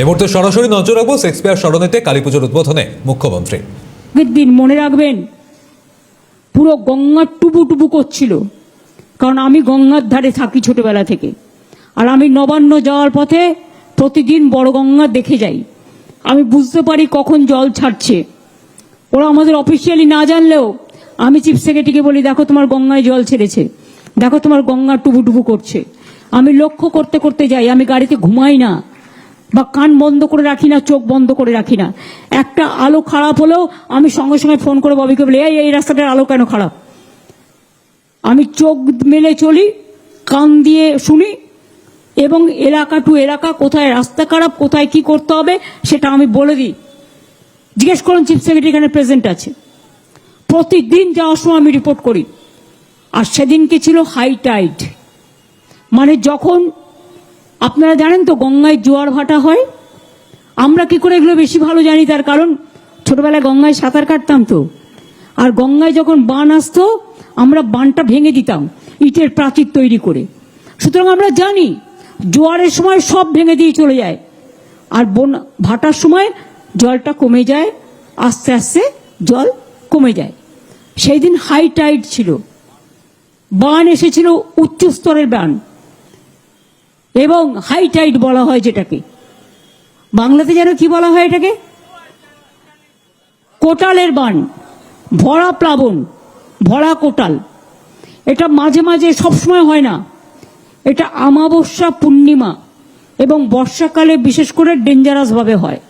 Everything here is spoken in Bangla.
এই মুহূর্তে সরাসরি নজর রাখব শেক্সপিয়ার স্মরণেতে কালী পুজোর উদ্বোধনে মুখ্যমন্ত্রী। দিন, মনে রাখবেন, পুরো গঙ্গার টুবু টুবু করছিল। কারণ আমি গঙ্গার ধারে থাকি ছোটবেলা থেকে। আর আমি নবান্ন যাওয়ার পথে প্রতিদিন বড় গঙ্গা দেখে যাই। আমি বুঝতে পারি কখন জল ছাড়ছে। ওরা আমাদের অফিসিয়ালি না জানলেও আমি চিফ সেক্রেটারিকে বলি, দেখো তোমার গঙ্গায় জল ছেড়েছে। দেখো তোমার গঙ্গা টুবু টুবু করছে। আমি লক্ষ্য করতে করতে যাই, আমি গাড়িতে ঘুমাই না। বা কান বন্ধ করে রাখি না, চোখ বন্ধ করে রাখি না। একটা আলো খারাপ হলেও আমি সঙ্গে সঙ্গে ফোন করে ববিকে বলি, এই এই রাস্তাটার আলো কেন খারাপ? আমি চোখ মেলে চলি, কান দিয়ে শুনি, এবং এলাকা টু এলাকা কোথায় রাস্তা খারাপ, কোথায় কি করতে হবে, সেটা আমি বলে দিই। জিজ্ঞেস করুন, চিফ সেক্রেটারি এখানে প্রেজেন্ট আছে। প্রতিদিন যাওয়ার সময় আমি রিপোর্ট করি। আর সেদিনকে ছিল হাই টাইড। মানে যখন আপনারা জানেন তো গঙ্গায় জোয়ার ভাটা হয়? আমরা কি করে এগুলো বেশি ভালো জানি? তার কারণ, ছোটবেলায় গঙ্গায় সাঁতার কাটতাম তো। আর গঙ্গায় যখন বান আসতো, আমরা বানটা ভেঙে দিতাম, ইটের প্রাচীর তৈরি করে। সুতরাং আমরা জানি, জোয়ারের সময় সব ভেঙে দিয়ে চলে যায়। আর বন, ভাটার সময় জলটা কমে যায়, আস্তে আস্তে জল কমে যায়। সেই দিন হাই টাইড ছিল। বান এসেছিল উচ্চ স্তরের বান। এবং হাই টাইট বলা হয় যেটাকে। বাংলাতে যেন কি বলা হয় এটাকে? কোটালের বান, ভরা প্লাবন, ভরা কোটাল। এটা মাঝে মাঝে সবসময় হয় না। এটা আমাবস্যা পূর্ণিমা এবং বর্ষাকালে বিশেষ করে ডেঞ্জারাস ভাবে হয়।